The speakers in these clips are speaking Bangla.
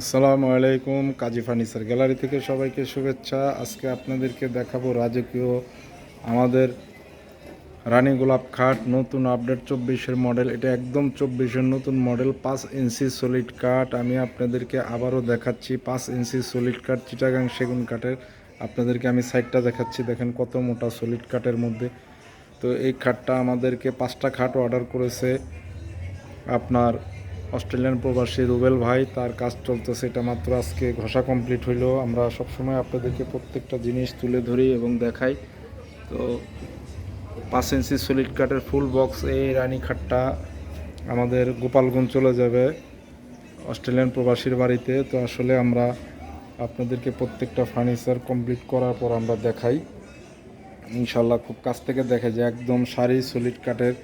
আসসালামু আলাইকুম, কাজী ফার্নিচার গ্যালারি থেকে সবাইকে শুভেচ্ছা। আজকে আপনাদেরকে দেখাবো রাজকীয় আমাদের রানী গোলাপ খাট, নতুন আপডেট চব্বিশের মডেল। এটা একদম চব্বিশের নতুন মডেল, পাঁচ ইঞ্চি সলিড কাঠ আমি আপনাদেরকে আবারও দেখাচ্ছি পাঁচ ইঞ্চি সলিড কাঠ চিটাগাং সেগুন কাঠের আপনাদেরকে আমি সাইডটা দেখাচ্ছি, দেখেন কত মোটা সলিড কাঠের মধ্যে। তো এই খাটটা আমাদেরকে পাঁচটা খাট অর্ডার করেছে আপনার অস্ট্রেলিয়ান প্রবাসী রুবেল ভাই, তার কাজ চলতেছে, এটা মাত্র আজকে ঘষা কমপ্লিট হইল। আমরা সবসময় আপনাদেরকে প্রত্যেকটা জিনিস তুলে ধরি এবং দেখাই। তো পাঁচ ইঞ্চি সলিড কাঠের ফুল বক্স এই রানী খাটটা আমাদের গোপালগঞ্জ চলে যাবে, অস্ট্রেলিয়ান প্রবাসীর বাড়িতে। তো আসলে আমরা আপনাদেরকে প্রত্যেকটা ফার্নিচার কমপ্লিট করার পর আমরা দেখাই। ইনশাল্লাহ খুব কাছ থেকে দেখে যে একদম সারি সলিড কাঠের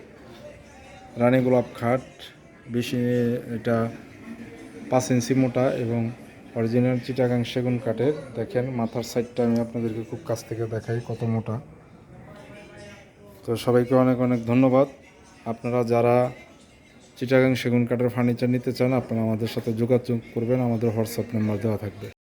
রানী গোলাপ খাট। বেশি এটা পাঁচ ইঞ্চি মোটা এবং অরিজিনাল চিটাগাং সেগুন কাঠের। দেখেন মাথার সাইডটা আমি আপনাদেরকে খুব কাছ থেকে দেখাই কত মোটা। তো সবাইকে অনেক অনেক ধন্যবাদ। আপনারা যারা চিটাগাং সেগুন কাঠের ফার্নিচার নিতে চান, আপনারা আমাদের সাথে যোগাযোগ করবেন। আমাদের হোয়াটসঅ্যাপ নাম্বার দেওয়া থাকবে।